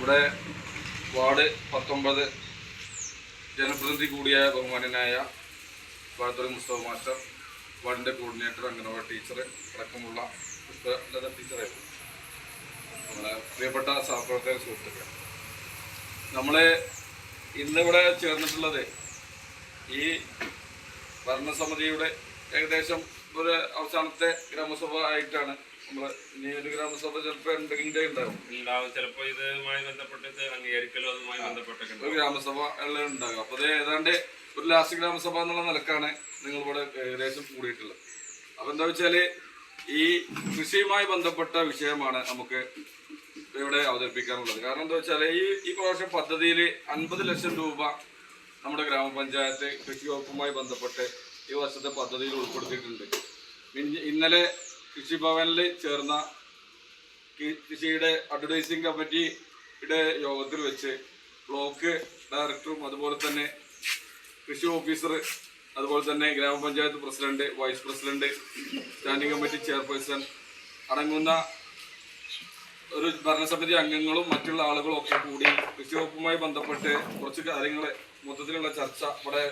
നമ്മുടെ വാർഡ് പത്തൊമ്പത് ജനപ്രതിനിധി കൂടിയായ ബഹുമാനനായ വാഴത്തുറി മുസ്തഫ മാസ്റ്റർ വാർഡിന്റെ കോർഡിനേറ്റർ അംഗനവാടി ടീച്ചർ അടക്കമുള്ള പുഷ്പലത ടീച്ചറായിരുന്നു നമ്മളെ പ്രിയപ്പെട്ട സഹപ്രവർത്തക സുഹൃത്തുക്കൾ. നമ്മളെ ഇന്നിവിടെ ചേർന്നിട്ടുള്ളത് ഈ ഭരണസമിതിയുടെ ഏകദേശം ഒരു അവസാനത്തെ ഗ്രാമസഭ ആയിട്ടാണ് നമ്മൾ ഇനി ഒരു ഗ്രാമസഭ ഉണ്ടാവും. ഉണ്ടാവും. ചിലപ്പോ ഇതുമായി ബന്ധപ്പെട്ട് അംഗീകരിക്കലോ അതുമായി ബന്ധപ്പെട്ടൊക്കെ ഒരു ഗ്രാമസഭ എല്ലാം ഉണ്ടാകും അപ്പോൾ അത് ഏതാണ്ട് ഒരു ലാസ്റ്റ് ഗ്രാമസഭ എന്നുള്ള നിലക്കാണ് നിങ്ങൾ ഇവിടെ ഏകദേശം കൂടിയിട്ടുള്ളത്. അപ്പൊ എന്താ വെച്ചാൽ ഈ കൃഷിയുമായി ബന്ധപ്പെട്ട വിഷയമാണ് നമുക്ക് ഇവിടെ അവതരിപ്പിക്കാനുള്ളത്. കാരണം എന്താ വെച്ചാൽ ഈ ഈ പ്രാവശ്യം പദ്ധതിയിൽ അൻപത് ലക്ഷം രൂപ നമ്മുടെ ഗ്രാമപഞ്ചായത്ത് കൃഷി വകുപ്പുമായി ബന്ധപ്പെട്ട് ഈ വർഷത്തെ പദ്ധതിയിൽ ഉൾപ്പെടുത്തിയിട്ടുണ്ട്. ഇന്ന് ഇന്നലെ കൃഷിഭവനിൽ ചേർന്ന കൃഷിയുടെ അഡ്വർടൈസിംഗ് കമ്മിറ്റിയുടെ യോഗത്തിൽ വെച്ച് ബ്ലോക്ക് ഡയറക്ടറും അതുപോലെ തന്നെ കൃഷി ഓഫീസർ അതുപോലെ തന്നെ grama panchayat president vice president standing committee chairperson അടങ്ങുന്ന ഒരു ഭരണസമിതി അംഗങ്ങളും മറ്റുള്ള ആളുകളും ഒക്കെ കൂടി കൃഷിവകുപ്പുമായി ബന്ധപ്പെട്ട് കുറച്ച് കാര്യങ്ങൾ മൊത്തത്തിലുള്ള ചർച്ച ഇവിടെ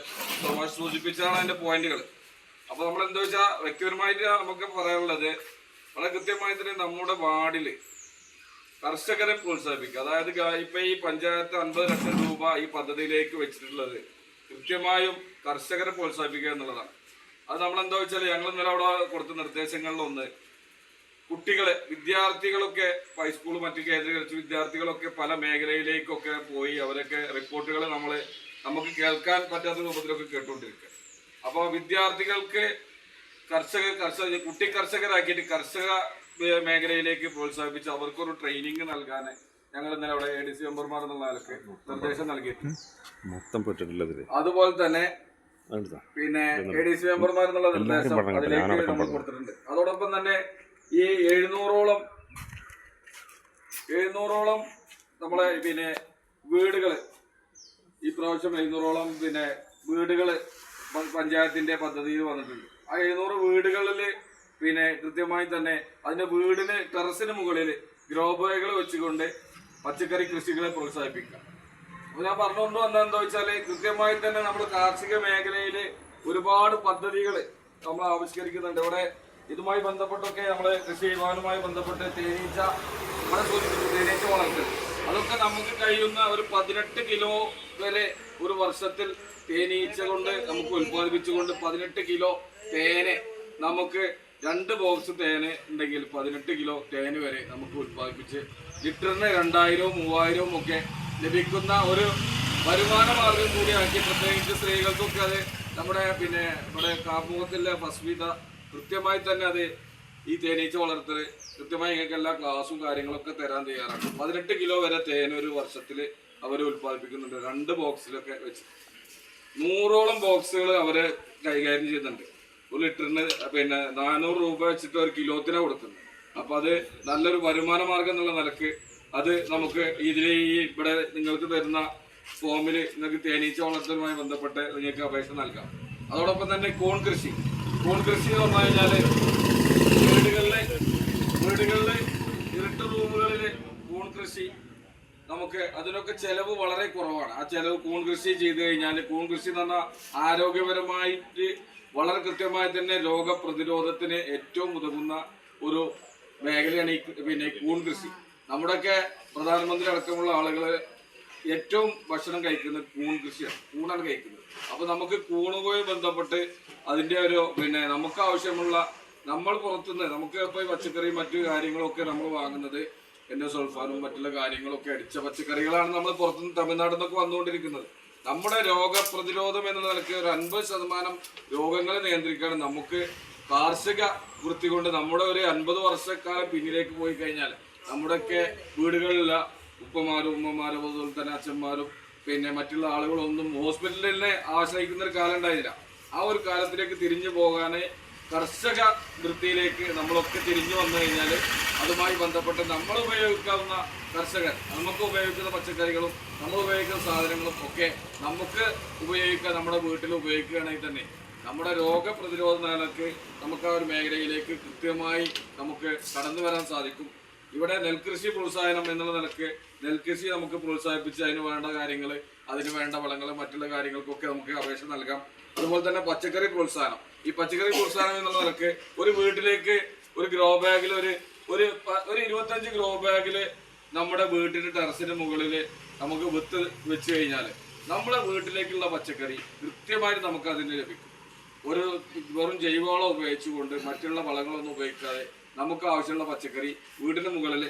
തോമാഷ് സൂചിപ്പിച്ചാണ് അതിന്റെ പോയിന്റുകൾ അപ്പോൾ നമ്മൾ എന്താ വെച്ചാൽ വ്യക്തിപരമായിട്ട് നമുക്ക് പറയാനുള്ളത് വളരെ കൃത്യമായി തന്നെ നമ്മുടെ വാർഡിൽ കർഷകരെ പ്രോത്സാഹിപ്പിക്കുക. അതായത് ഇപ്പൊ ഈ പഞ്ചായത്ത് അൻപത് ലക്ഷം രൂപ ഈ പദ്ധതിയിലേക്ക് വെച്ചിട്ടുള്ളത് കൃത്യമായും കർഷകരെ പ്രോത്സാഹിപ്പിക്കുക എന്നുള്ളതാണ്. അത് നമ്മൾ എന്താ വെച്ചാൽ ഞങ്ങൾ ഇന്നലെ അവിടെ കൊടുത്ത നിർദ്ദേശങ്ങളിലൊന്ന് കുട്ടികളെ വിദ്യാർത്ഥികളൊക്കെ ഹൈസ്കൂൾ മറ്റു കേന്ദ്രീകരിച്ച് വിദ്യാർത്ഥികളൊക്കെ പല മേഖലയിലേക്കൊക്കെ പോയി അവരൊക്കെ റിപ്പോർട്ടുകൾ നമ്മൾ നമുക്ക് കേൾക്കാൻ പറ്റാത്ത രൂപത്തിലൊക്കെ കേട്ടുകൊണ്ടിരിക്കുക അപ്പോൾ വിദ്യാർത്ഥികൾക്ക് കർഷക കർഷക കുട്ടി കർഷകരാക്കിയിട്ട് കർഷക മേഖലയിലേക്ക് പ്രോത്സാഹിപ്പിച്ച് അവർക്കൊരു ട്രെയിനിങ് നൽകാൻ ഞങ്ങൾ ഇന്നലെ അവിടെ എ ഡി സി മെമ്പർമാർ എന്നുള്ള നിലയ്ക്ക് നിർദ്ദേശം നൽകിയിട്ടുണ്ട്. മൊത്തം അതുപോലെ തന്നെ പിന്നെ എ ഡി സി മെമ്പർമാർ എന്നുള്ള നിർദ്ദേശം. അതിലേക്ക് നമ്മൾ കൊടുത്തിട്ടുണ്ട്. അതോടൊപ്പം തന്നെ ഈ എഴുന്നൂറോളം എഴുന്നൂറോളം നമ്മളെ പിന്നെ വീടുകൾ ഈ പ്രാവശ്യം എഴുന്നൂറോളം പിന്നെ വീടുകൾ പഞ്ചായത്തിന്റെ പദ്ധതിയിൽ വന്നിട്ടുണ്ട്. ആ എഴുന്നൂറ് വീടുകളിൽ പിന്നെ കൃത്യമായി തന്നെ അതിന്റെ വീടിന് ടെറസിന് മുകളിൽ ഗ്രോ ബാഗുകൾ വെച്ചുകൊണ്ട് പച്ചക്കറി കൃഷികളെ പ്രോത്സാഹിപ്പിക്കാം അപ്പൊ ഞാൻ പറഞ്ഞുകൊണ്ട് വന്നത് എന്താ വെച്ചാൽ കൃത്യമായി തന്നെ നമ്മൾ കാർഷിക മേഖലയിൽ ഒരുപാട് പദ്ധതികൾ നമ്മൾ ആവിഷ്കരിക്കുന്നുണ്ട്. ഇവിടെ ഇതുമായി ബന്ധപ്പെട്ടൊക്കെ നമ്മൾ കൃഷി വിഭാഗവുമായി ബന്ധപ്പെട്ട് തേനീച്ച നമ്മളെ സൂചിപ്പിച്ചു തേനീച്ച വളർത്തൽ അതൊക്കെ നമുക്ക് കഴിയുന്ന ഒരു പതിനെട്ട് കിലോ വരെ ഒരു വർഷത്തിൽ തേനീച്ച കൊണ്ട് നമുക്ക് ഉത്പാദിപ്പിച്ചുകൊണ്ട് പതിനെട്ട് കിലോ തേന് നമുക്ക് രണ്ട് ബോക്സ് തേന് ഉണ്ടെങ്കിൽ പതിനെട്ട് കിലോ തേന് വരെ നമുക്ക് ഉത്പാദിപ്പിച്ച് ലിറ്ററിന് രണ്ടായിരവും മൂവായിരവും ഒക്കെ ലഭിക്കുന്ന ഒരു വരുമാന മാർഗം കൂടിയാക്കി പ്രത്യേകിച്ച് സ്ത്രീകൾക്കൊക്കെ അത് നമ്മുടെ പിന്നെ നമ്മുടെ കാപ്പുമുഖത്തിലെ ഫസ്മിത കൃത്യമായി തന്നെ അത് ഈ തേനീച്ച വളർത്തൽ കൃത്യമായി ഞങ്ങൾക്ക് എല്ലാ ക്ലാസും കാര്യങ്ങളൊക്കെ തരാൻ തയ്യാറാണ് പതിനെട്ട് കിലോ വരെ തേൻ ഒരു വർഷത്തിൽ അവർ ഉൽപ്പാദിപ്പിക്കുന്നുണ്ട്. രണ്ട് ബോക്സിലൊക്കെ വെച്ച്. നൂറോളം ബോക്സുകൾ അവർ കൈകാര്യം ചെയ്യുന്നുണ്ട്. ഒരു ലിറ്ററിന് പിന്നെ നാനൂറ് രൂപ വെച്ചിട്ട് ഒരു കിലോത്തിനാണ് കൊടുക്കുന്നത്. അപ്പൊ അത് നല്ലൊരു വരുമാന മാർഗം എന്നുള്ള നിലയ്ക്ക് അത് നമുക്ക് ഇതിൽ ഈ ഇവിടെ നിങ്ങൾക്ക് തരുന്ന ഫോമിൽ നിങ്ങൾക്ക് തേനീച്ച വളർത്തലുമായി ബന്ധപ്പെട്ട് നിങ്ങൾക്ക് അപേക്ഷ നൽകാം. അതോടൊപ്പം തന്നെ കോൺ കൃഷി. കൂൺ പറഞ്ഞു കഴിഞ്ഞാൽ വീടുകളിലെ വീടുകളിലെ ഇരുട്ട് റൂമുകളിലെ കൂൺ കൃഷി നമുക്ക് അതിനൊക്കെ ചെലവ് വളരെ കുറവാണ്. ആ ചെലവ് കൂൺ കൃഷി ചെയ്തു കഴിഞ്ഞാൽ കൂൺ കൃഷി എന്ന് പറഞ്ഞാൽ ആരോഗ്യപരമായിട്ട് വളരെ കൃത്യമായി തന്നെ രോഗപ്രതിരോധത്തിന് ഏറ്റവും ഉതകുന്ന ഒരു മേഖലയാണ് ഈ പിന്നെ കൂൺ കൃഷി. നമ്മുടെയൊക്കെ പ്രധാനമന്ത്രി അടക്കമുള്ള ആളുകൾ ഏറ്റവും ഭക്ഷണം കഴിക്കുന്നത് കൂൺ കൃഷിയാണ്. കൂണാണ് കഴിക്കുന്നത്. അപ്പൊ നമുക്ക് കൂണുമായി ബന്ധപ്പെട്ട് അതിന്റെ ഒരു പിന്നെ നമുക്ക് ആവശ്യമുള്ള നമ്മൾ പുറത്തുനിന്ന് നമുക്ക് ഇപ്പൊ ഈ പച്ചക്കറി മറ്റു കാര്യങ്ങളൊക്കെ നമ്മൾ വാങ്ങുന്നത് എന്നെ സൾഫാനും മറ്റുള്ള കാര്യങ്ങളൊക്കെ അടിച്ച പച്ചക്കറികളാണ് നമ്മൾ പുറത്തുനിന്ന് തമിഴ്നാട് നിന്നൊക്കെ വന്നുകൊണ്ടിരിക്കുന്നത്. നമ്മുടെ രോഗപ്രതിരോധം എന്ന നിലയ്ക്ക് ഒരു അൻപത് ശതമാനം രോഗങ്ങളെ നിയന്ത്രിക്കാൻ നമുക്ക് കാർഷിക വൃത്തി കൊണ്ട് നമ്മുടെ ഒരു അൻപത് വർഷക്കാലം പിന്നിലേക്ക് പോയി കഴിഞ്ഞാൽ നമ്മുടെയൊക്കെ വീടുകളിലുള്ള ഉപ്പമാരും ഉമ്മമാരും അതുപോലെ തന്നെ അച്ഛന്മാരും പിന്നെ മറ്റുള്ള ആളുകളൊന്നും ഹോസ്പിറ്റലിനെ ആശ്രയിക്കുന്ന ഒരു കാലം ഉണ്ടായില്ല. ആ ഒരു കാലത്തിലേക്ക് തിരിഞ്ഞു പോകാന് കർഷക വൃത്തിയിലേക്ക് നമ്മളൊക്കെ തിരിഞ്ഞു വന്നു കഴിഞ്ഞാൽ അതുമായി ബന്ധപ്പെട്ട് നമ്മൾ ഉപയോഗിക്കാവുന്ന കർഷകർ നമുക്ക് ഉപയോഗിക്കുന്ന പച്ചക്കറികളും നമ്മൾ ഉപയോഗിക്കുന്ന സാധനങ്ങളും ഒക്കെ നമുക്ക് ഉപയോഗിക്കുക നമ്മുടെ വീട്ടിൽ ഉപയോഗിക്കുകയാണെങ്കിൽ തന്നെ നമ്മുടെ രോഗപ്രതിരോധ നിലയ്ക്ക് നമുക്ക് ആ ഒരു മേഖലയിലേക്ക് കൃത്യമായി നമുക്ക് കടന്നു വരാൻ സാധിക്കും. ഇവിടെ നെൽകൃഷി പ്രോത്സാഹനം എന്നുള്ള നിലയ്ക്ക് നെൽകൃഷി നമുക്ക് പ്രോത്സാഹിപ്പിച്ച് അതിന് വേണ്ട കാര്യങ്ങൾ അതിന് വേണ്ട വളങ്ങൾ മറ്റുള്ള കാര്യങ്ങൾക്കൊക്കെ നമുക്ക് അപേക്ഷ നൽകാം. അതുപോലെ തന്നെ പച്ചക്കറി പ്രോത്സാഹനം. ഈ പച്ചക്കറി പ്രോത്സാഹനം എന്നുള്ള നിലയ്ക്ക് ഒരു വീട്ടിലേക്ക് ഒരു ഗ്രോ ബാഗിൽ ഒരു ഒരു ഒരു ഇരുപത്തഞ്ച് ഗ്രോ ബാഗിൽ നമ്മുടെ വീട്ടിന്റെ ടെറസിന് മുകളിൽ നമുക്ക് വിത്ത് വെച്ച് കഴിഞ്ഞാൽ നമ്മുടെ വീട്ടിലേക്കുള്ള പച്ചക്കറി കൃത്യമായിട്ട് നമുക്ക് അതിന് ലഭിക്കും. ഒരു വെറും ജൈവവളം ഉപയോഗിച്ചുകൊണ്ട് മറ്റുള്ള വളങ്ങളൊന്നും ഉപയോഗിക്കാതെ നമുക്ക് ആവശ്യമുള്ള പച്ചക്കറി വീടിന് മുകളിൽ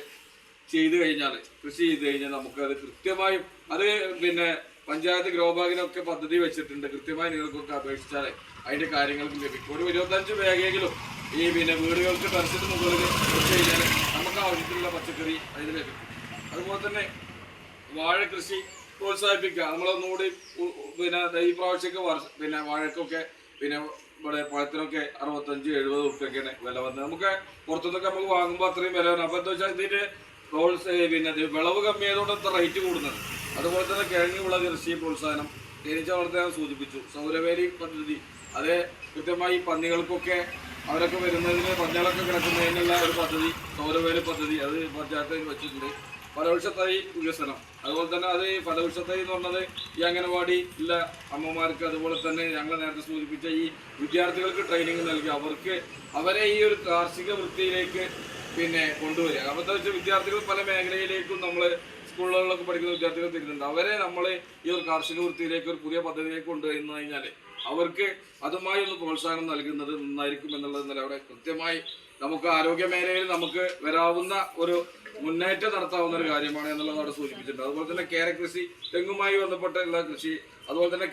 ചെയ്തു കഴിഞ്ഞാൽ കൃഷി ചെയ്ത് കഴിഞ്ഞാൽ നമുക്ക് കൃത്യമായും അത് പിന്നെ പഞ്ചായത്ത് ഗ്രോബാഗിനൊക്കെ പദ്ധതി വെച്ചിട്ടുണ്ട്. കൃത്യമായി നിങ്ങൾക്കൊക്കെ അപേക്ഷിച്ചാൽ അതിന്റെ കാര്യങ്ങൾക്ക് ലഭിക്കും. ഒരു ഇരുപത്തഞ്ച് ബാഗെങ്കിലും ഈ പിന്നെ വീടുകൾക്ക് ടെറസിന് മുകളിൽ കൃഷി കഴിഞ്ഞാൽ നമുക്ക് ആവശ്യത്തിലുള്ള പച്ചക്കറി അതിന് ലഭിക്കും. അതുപോലെ തന്നെ വാഴ കൃഷി പ്രോത്സാഹിപ്പിക്കുക. നമ്മളൊന്നുകൂടി പിന്നെ ഈ പ്രാവശ്യമൊക്കെ പിന്നെ വാഴക്കൊക്കെ പിന്നെ ഇവിടെ പഴത്തിനൊക്കെ അറുപത്തഞ്ച് എഴുപത് ഉപ്പൊക്കെയാണ് വില വന്നത്. നമുക്ക് പുറത്തുനിന്നൊക്കെ നമുക്ക് വാങ്ങുമ്പോൾ അത്രയും വില വരണം അപ്പോൾ എന്താ വെച്ചാൽ ഇതിന്റെ പ്രോത്സ പിന്നെ വിളവ് കമ്മിയായതുകൊണ്ട് റേറ്റ് കൂടുന്നത്. അതുപോലെ തന്നെ കിഴങ്ങ് വിള കൃഷി പ്രോത്സാഹനം തേനീച്ച വളർത്താൻ ഞാൻ സൂചിപ്പിച്ചു. സൗരവേലി പദ്ധതി അത് കൃത്യമായി പന്നികൾക്കൊക്കെ അവരൊക്കെ വരുന്നതിന് പന്നികളൊക്കെ കിടക്കുന്നതിനുള്ള ഒരു പദ്ധതി സൗരവേലി പദ്ധതി അത് പഞ്ചായത്തിൽ വെച്ചിട്ടുണ്ട്. ഫലവൃക്ഷത്തൈ വികസനം. അതുപോലെ തന്നെ അത് ഈ ഫലവൃക്ഷത്തൈ എന്ന് പറഞ്ഞത് ഈ അംഗനവാടി ഉള്ള അമ്മമാർക്ക് അതുപോലെ തന്നെ ഞങ്ങൾ നേരത്തെ സൂചിപ്പിച്ച ഈ വിദ്യാർത്ഥികൾക്ക് ട്രെയിനിങ് നൽകി. അവർക്ക് അവരെ ഈ ഒരു കാർഷിക വൃത്തിയിലേക്ക് പിന്നെ കൊണ്ടുവരിക. അപ്പോൾ എന്താ വെച്ചാൽ വിദ്യാർത്ഥികൾ പല മേഖലയിലേക്കും നമ്മൾ സ്കൂളുകളിലൊക്കെ പഠിക്കുന്ന വിദ്യാർത്ഥികൾ തരുന്നുണ്ട് അവരെ നമ്മൾ ഈ ഒരു കാർഷിക വൃത്തിയിലേക്ക് ഒരു പുതിയ പദ്ധതിയിലേക്ക് കൊണ്ടുവരുന്നു കഴിഞ്ഞാൽ അവർക്ക് അതുമായി ഒന്ന് പ്രോത്സാഹനം നൽകുന്നത് നന്നായിരിക്കും എന്നുള്ളത് അവിടെ കൃത്യമായി നമുക്ക് ആരോഗ്യ മേഖലയിൽ നമുക്ക് വരാവുന്ന ഒരു മുന്നേറ്റം നടത്താവുന്ന ഒരു കാര്യമാണ് എന്നുള്ളത് അവിടെ സൂചിപ്പിച്ചിട്ടുണ്ട്. അതുപോലെ തന്നെ കേര കൃഷി തെങ്ങുമായി എല്ലാ കൃഷി അതുപോലെ തന്നെ